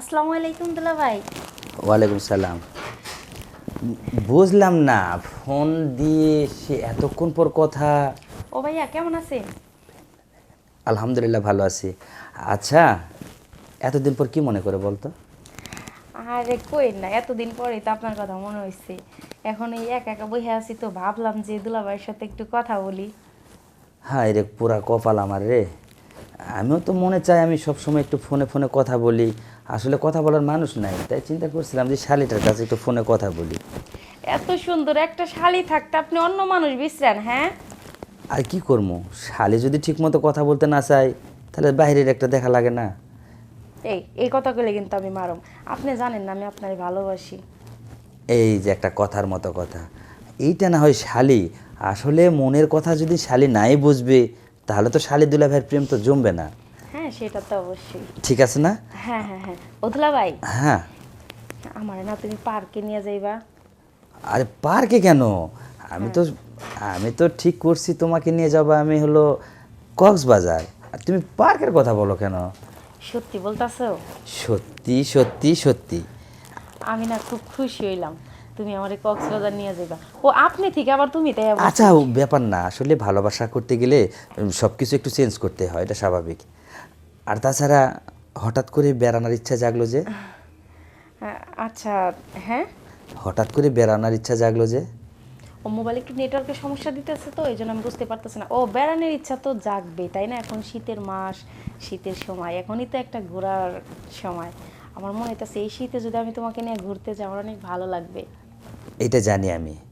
আসসালামু আলাইকুম দুলা ভাই। ওয়ালাইকুম সালাম। বুঝলাম না ফোন দিয়ে সে এতক্ষণ পর কথা। ও ভাইয়া কেমন আছেন? আলহামদুলিল্লাহ ভালো আছি। আচ্ছা এতদিন পর কি মনে করে বলতো? আরে কই না এতদিন পরে তো আপনার কথা মনে হয়েছে এখন এই একা একা বসে আছি তো ভাবলাম যে দুলা ভাইয়ের সাথে একটু কথা বলি। হ্যাঁ রে পুরা কপাল আমার রে। আমিও তো মনে চাই আমি সবসময় একটু ফোনে ফোনে কথা বলি আসলে কথা বলার মানুষ নাই তাই চিন্তা করছিলাম যে শালিটার কাছে একটু ফোনে কথা বলি। এত সুন্দর একটা শালি থাকতে আপনি অন্য মানুষ বিশ্রান হ্যাঁ? আর কি করব শালি যদি ঠিকমতো কথা বলতে না চাই তাহলে বাইরের একটা দেখা লাগে না। এই এই কথা কইলে কিন্তু আমি মারম। আপনি জানেন না আমি আপনার ভালোবাসি। এই যে একটা কথার মতো কথা। এইটা না হয় শালি। আসলে মনের কথা যদি শালি নাই বুঝবে তাহলে তো শালি দুলা ভাইয়ের প্রেম তো জমবে না। সেটা তো অবশ্যই। ঠিক আছে না? হ্যাঁ হ্যাঁ হ্যাঁ। ও ভাই। হ্যাঁ। আমার না তুমি পার্কে নিয়ে যাইবা। আরে পার্কে কেন? আমি তো আমি তো ঠিক করছি তোমাকে নিয়ে যাব আমি হলো কক্সবাজার। আর তুমি পার্কের কথা বলো কেন? সত্যি বলতাছো? সত্যি সত্যি সত্যি। আমি না খুব খুশি হইলাম। তুমি আমার কক্সবাজার নিয়ে যাইবা। ও আপনি ঠিক আবার তুমি তাই আচ্ছা ব্যাপার না। আসলে ভালোবাসা করতে গেলে সব কিছু একটু চেঞ্জ করতে হয় এটা স্বাভাবিক। আর তাছাড়া হঠাৎ করে বেড়ানোর ইচ্ছা জাগলো যে? আচ্ছা হ্যাঁ? হঠাৎ করে বেড়ানোর ইচ্ছা জাগলো যে? ও মোবাইলে একটু নেটওয়ার্কের সমস্যা দিতেছে তো এই জন্য আমি বুঝতে পারতেছি না। ও বেড়ানোর ইচ্ছা তো জাগবে তাই না? এখন শীতের মাস শীতের সময় এখনই তো একটা ঘোরার সময়। আমার মনে হইতেছে এই শীতে যদি আমি তোমাকে নিয়ে ঘুরতে যাই আমার অনেক ভালো লাগবে। এটা জানি আমি।